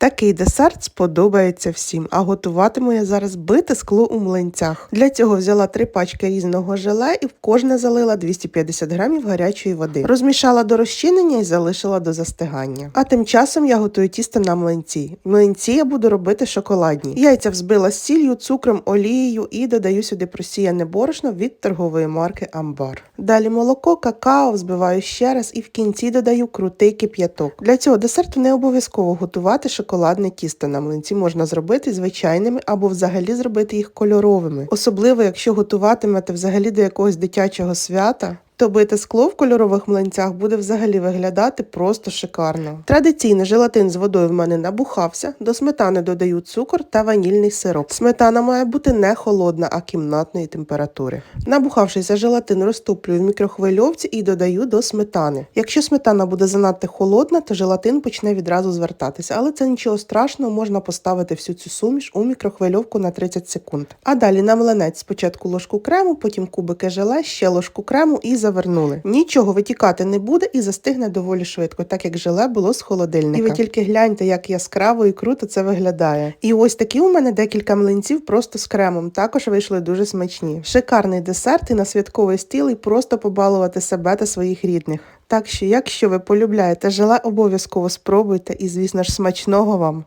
Такий десерт сподобається всім, а готуватиму я зараз бите скло у млинцях. Для цього взяла три пачки різного желе і в кожне залила 250 грамів гарячої води. Розмішала до розчинення і залишила до застигання. А тим часом я готую тісто на млинці. Млинці я буду робити шоколадні. Яйця взбила з сіллю, цукром, олією і додаю сюди просіяне борошно від торгової марки Амбар. Далі молоко, какао взбиваю ще раз і в кінці додаю крутий кип'яток. Для цього десерту не обов'язково готувати шоколадне тісто на млинці. Можна зробити звичайними або взагалі зробити їх кольоровими. Особливо, якщо готуватимете взагалі до якогось дитячого свята. То бите скло в кольорових млинцях буде взагалі виглядати просто шикарно. Традиційно желатин з водою в мене набухався. До сметани додаю цукор та ванільний сироп. Сметана має бути не холодна, а кімнатної температури. Набухавшися желатин розтоплюю в мікрохвильовці і додаю до сметани. Якщо сметана буде занадто холодна, то желатин почне відразу звертатися, але це нічого страшного, можна поставити всю цю суміш у мікрохвильовку на 30 секунд. А далі на млинець спочатку ложку крему, потім кубики желе, ще ложку крему і завернули. Нічого витікати не буде і застигне доволі швидко, так як желе було з холодильника. І ви тільки гляньте, як яскраво і круто це виглядає. І ось такі у мене декілька млинців просто з кремом. Також вийшли дуже смачні. Шикарний десерт і на святковий стіл, і просто побалувати себе та своїх рідних. Так що, якщо ви полюбляєте желе, обов'язково спробуйте і, звісно ж, смачного вам.